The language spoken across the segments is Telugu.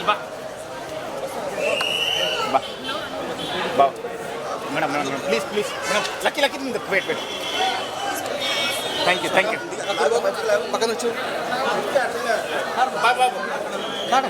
ಬಾ. ಬಾ. ಬಾ. Madam madam please please madam lucky lucky ನಿಮ್ದು. Wait wait thank you thank you ಪಕ್ಕದ ಹಚ್ಚು ಬಾ ಬಾ ಬಾ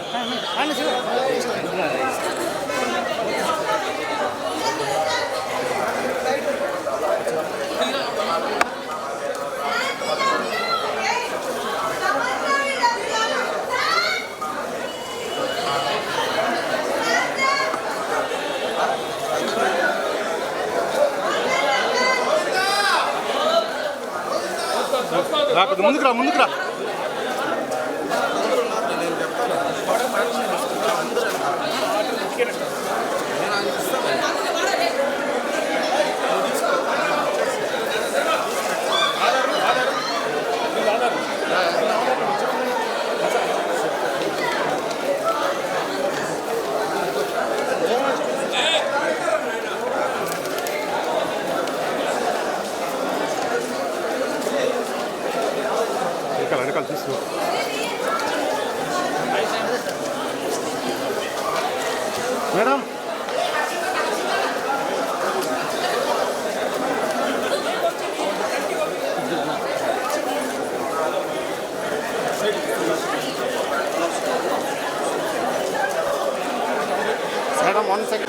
ముందుకు రా ముందుకు రా. ম্যাডাম ম্যাডাম ওয়ান সেকেন্ড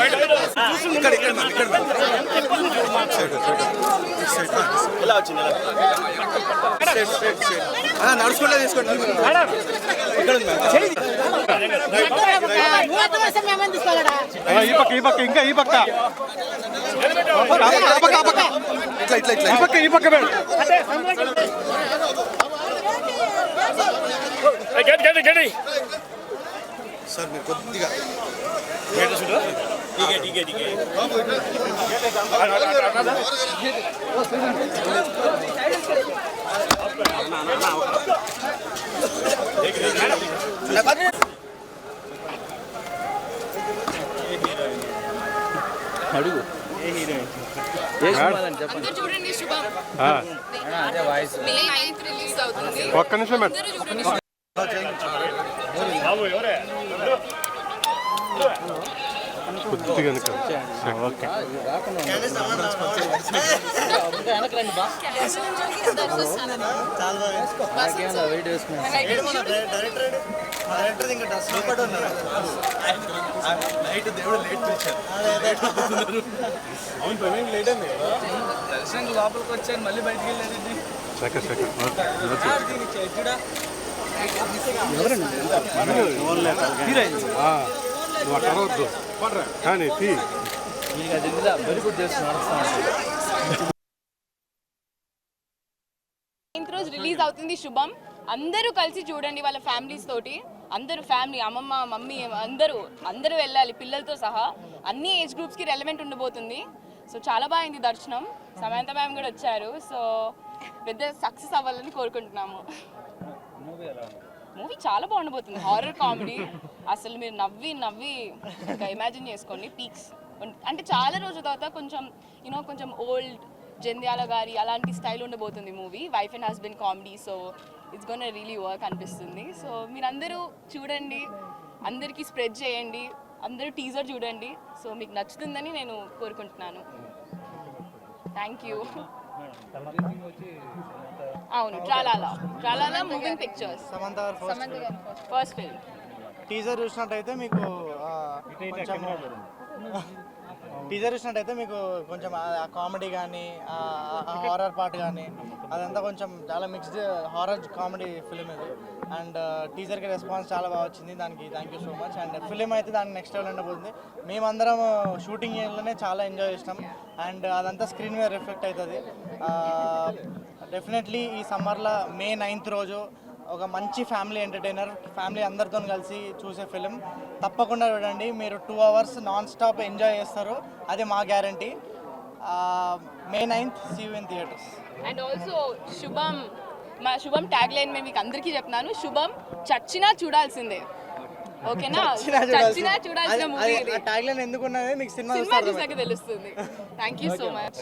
ఇక్కడ ఇక్కడ ఇక్కడ ఎలా వచ్చింది నడుచుకుంటే తీసుకోండి ఇక్కడ ఈ పక్క ఈ పక్క ఇంకా ఈ పక్క ఇట్లా ఇట్లా ఇట్లా ఈ పక్క ఈ పక్క గడి గడి గడి సార్ మీరు కొద్దిగా అందరూ చూడండి శుభం ఆ, మే నైన్త్ రిలీజ్ అవుతుంది ఒక్క నిమిషం మేడం అందరూ కనుక ఓకే. నైట్ దేవుడు లేట్ పిలిచారు దర్శనం లోపలికి వచ్చాను మళ్ళీ బయటికి వెళ్ళారండి సెకండ్ సెకండ్ నువ్వు అట్లా కానీ తీ. రోజు రిలీజ్ అవుతుంది శుభం. అందరూ కలిసి చూడండి వాళ్ళ ఫ్యామిలీస్ తోటి. అందరూ ఫ్యామిలీ అమ్మమ్మ మమ్మీ అందరూ అందరూ వెళ్ళాలి పిల్లలతో సహా. అన్ని ఏజ్ గ్రూప్స్కి రెలవెంట్ ఉండబోతుంది. సో చాలా బాగుంది దర్శనం. సమంత మ్యామ్ కూడా వచ్చారు. సో పెద్ద సక్సెస్ అవ్వాలని కోరుకుంటున్నాము. మూవీ చాలా బాగుండబోతుంది. హారర్ కామెడీ అసలు మీరు నవ్వి నవ్వి ఇంకా ఇమాజిన్ చేసుకోండి. పీక్స్ అంటే చాలా రోజుల తర్వాత కొంచెం యూనో కొంచెం ఓల్డ్ జంధ్యాల గారి అలాంటి స్టైల్ ఉండబోతుంది movie wife and husband comedy so it's gonna really work అనిపిస్తుంది. సో మీరందరూ చూడండి. అందరికీ స్ప్రెడ్ చేయండి. అందరూ టీజర్ చూడండి. సో మీకు నచ్చుతుందని నేను కోరుకుంటున్నాను. థ్యాంక్ యూ అవును Tralala. Tralala moving pictures. First film teaser చూసినట్టయితే మీకు టీజర్ చూసినట్టయితే మీకు కొంచెం ఆ కామెడీ కానీ హారర్ పార్ట్ కానీ అదంతా కొంచెం చాలా మిక్స్డ్ హారర్ కామెడీ ఫిలిం ఇది. అండ్ టీజర్కి రెస్పాన్స్ చాలా బాగా వచ్చింది. దానికి thank you so much and film అయితే దానికి నెక్స్ట్ లెవెల్ ఉండబోతుంది. మేమందరం షూటింగ్ చేయడంలోనే చాలా ఎంజాయ్ చేసినాం. అండ్ అదంతా స్క్రీన్ మీద రిఫ్లెక్ట్ అవుతుంది. డెఫినెట్లీ ఈ సమ్మర్లో మే నైన్త్ రోజు ఒక మంచి ఫ్యామిలీ ఎంటర్టైనర్ ఫ్యామిలీ అందరితో కలిసి చూసే ఫిలిం తప్పకుండా చూడండి. మీరు two hours non stop enjoy చేస్తారు. అది మా guarantee May ninth see in theatres and also Subham మా శుభం ట్యాగ్ లైన్ మేము మీకు అందరికీ చెప్తున్నాను. శుభం చచ్చినా చూడాల్సిందే. ఓకేనా? చచ్చినా చూడాల్సిన మూవీ ఇది. ట్యాగ్ లైన్ ఎందుకు ఉన్నది మీకు సినిమా సినిమా చూసాక తెలుస్తుంది. Thank you so much